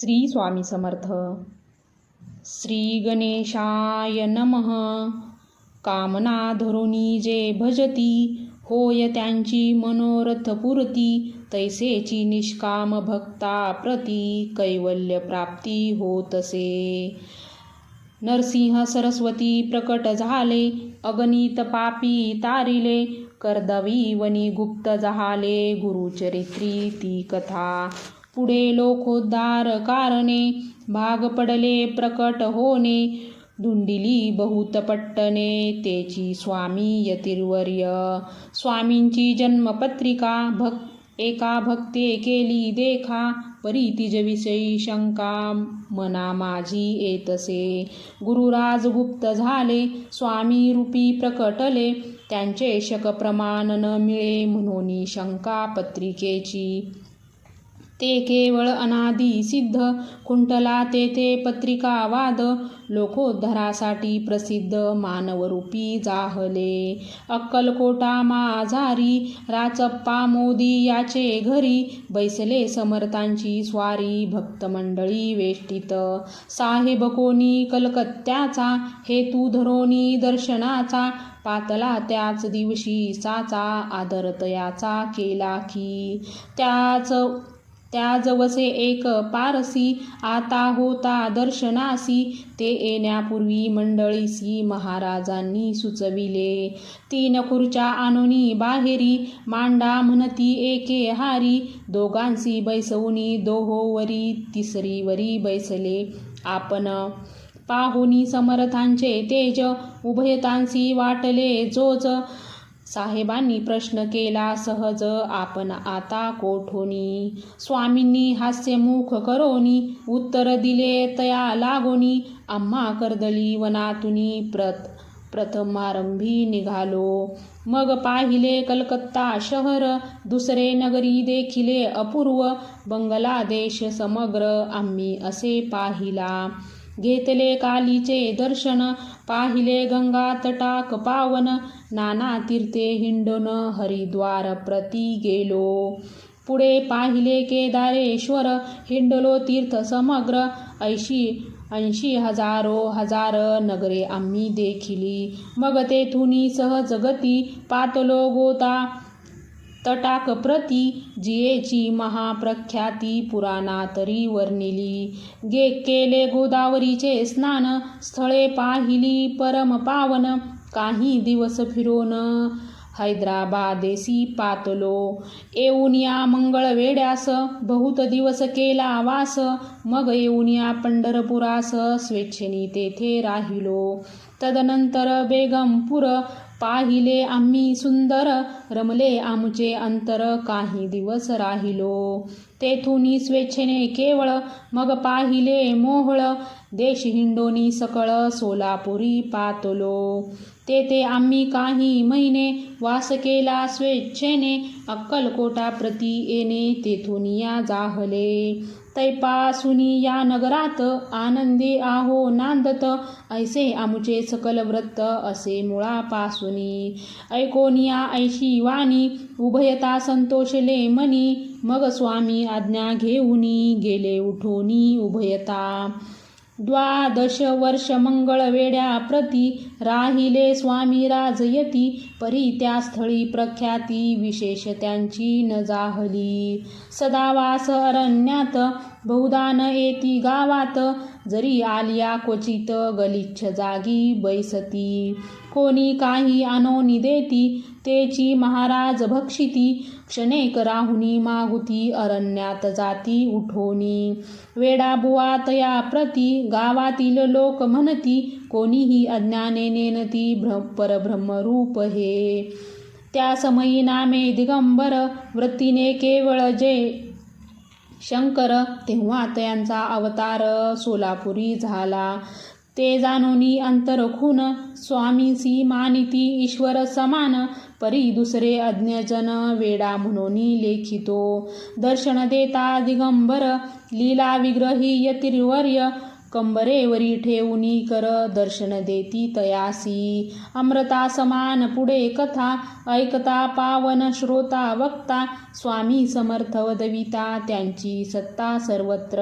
श्री स्वामी समर्थ. श्री गणेशाय नमः. कामना धरुणी जे भजती होय त्यांची मनोरथ पुरती तैसेची निष्काम भक्ता प्रती कैवल्य प्राप्ती होतसे. नरसिंह सरस्वती प्रकट झाले अगणित पापी तारिले कर्दवी वनी गुप्त झाले गुरुचरित्री ती कथा. पुढे लोकोद्धार कारणे भाग पडले प्रकट होणे धुंडिली बहुत पट्टने तेची स्वामी यतिर्वर्य. स्वामींची जन्मपत्रिका भक् एका भक्ते केली देखा परी तिजविषयी शंका मना माझी येतसे गुरुराज गुप्त झाले स्वामी रूपी प्रकटले त्यांचे शक प्रमाण न मिळे म्हणून शंका पत्रिकेची ते केवळ अनादी सिद्ध कुंटला तेथे पत्रिका वाद. लोकोद्धरासाठी प्रसिद्ध मानवरूपी जाहले. अक्कलकोटा माझारी राचप्पा मोदी याचे घरी. बैसले समर्थांची स्वारी भक्तमंडळी वेष्टित. साहेब कोणी कलकत्त्याचा हेतू धरोनी दर्शनाचा. पातला त्याच दिवशी साचा आदरतयाचा केला की. त्याच त्याजवसे एक पारसी आता होता दर्शनासी ते येण्यापूर्वी मंडळीसी महाराजांनी सुचविले. तीन खुर्च्या आणोनी बाहेरी मांडा म्हणती एके हारी दोघांसी बैसवनी दोहोवरी तिसरीवरी बैसले आपण. पाहुनी समर्थांचे तेज उभयतांसी वाटले जोच साहेबांनी प्रश्न केला सहज आपण आता कोठोनी? स्वामींनी हास्यमुख करोनी उत्तर दिले तया लागोनी आम्हा कर्दली वनातुनी प्रत प्रथमारंभी निघालो. मग पाहिले कलकत्ता शहर दुसरे नगरी देखिले अपूर्व बंगलादेश समग्र आम्ही असे पाहिला. घेतले कालीचे दर्शन पाहिले गंगा तटाक पावन नाना तीर्थे हिंडोन हरिद्वार प्रती गेलो. पुढे पाहिले केदारेश्वर हिंडलो तीर्थ समग्र ऐशी ऐंशी हजारो हजार नगरे आम्ही देखिली. मग तेथुनी सहजगती पातलो गोता तटाकप्रती जियेची महाप्रख्याती पुराणातरी वर्णिली. गे केले गोदावरीचे स्नान स्थळे पाहिली परम पावन काही दिवस फिरोन हैदराबादेसी पातलो. येऊन या मंगळवेड्यास बहुत दिवस केला वास मग येऊन या पंढरपुरास स्वेच्छेनी तेथे राहिलो. तदनंतर बेगमपूर पाहिले आम्ही सुंदर रमले आमचे अंतर काही दिवस राहिलो. तेथून स्वेच्छेने केवळ मग पाहिले मोहळ. देश हिंडोनी सकळ सोलापुरी पातलो. तेथे आम्ही काही महिने वास केला स्वेच्छेने अक्कलकोटा प्रती येणे तेथून या जाहले. तैपासुनी या नगरात आनंदी आहो नांदत ऐसे आमुचे सकल व्रत असे मुळापासुनी. ऐकोनिया ऐशी वाणी उभयता संतोषले मनी मग स्वामी आज्ञा घेऊनी गेले उठोनी उभयता. द्वादश वर्ष मंगळवेड्या प्रती राहिले स्वामी राजयती परी त्या स्थळी प्रख्याती विशेष त्यांची न जाहली. सदावास अरण्यात बहुदान येती गावात जरी आलिया क्वचित गलिच्छ जागी बैसती. कोणी काही अनोनी देती तेची महाराज भक्षिती क्षणेक राहुनी मागुती अरण्यात जाती उठोनी. वेडा या तया प्रती गावातील लोक म्हणती कोणीही अज्ञानेनेन ती भ्र परब्रह्मरूप हे. त्या समयी नामे दिगंबर वृत्तीने केवळ जे शंकर तेव्हा त्यांचा अवतार सोलापुरी झाला. ते जाणोनी अंतरखून स्वामीसी मानिती ईश्वर समान परी दुसरे अज्ञजन वेडा म्हणून लेखितो. दर्शन देता दिगंबर लीला विग्रही यतिर्वर्य कंबरेवरी ठेवूनी कर दर्शन देती तयासी. अमृता समान पुढे कथा ऐकता पावन श्रोता वक्ता स्वामी समर्थ वदविता त्यांची सत्ता सर्वत्र.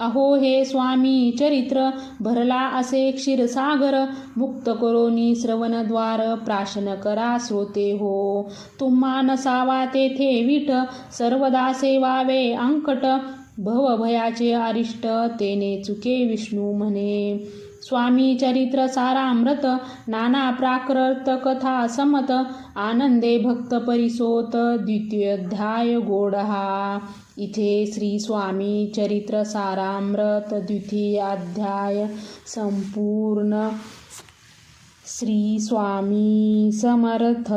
अहो हे स्वामी चरित्र भरला असे क्षीरसागर मुक्त करोनी श्रवणद्वार प्राशन करा श्रोते हो. तुम्हा नसावा तेथे विठ सर्वदा सेवावे अंकट भवभयाचे अरिष्ट तेने चुके विष्णू म्हणे. स्वामी चरित्र सारामृत नाना प्राकृत कथा समत आनंदे भक्त परिसोत द्वितीयोध्याय गोडहा. इथे श्री स्वामी चरित्र सारामृत द्वितीय अध्याय संपूर्ण. श्री स्वामी समर्थ.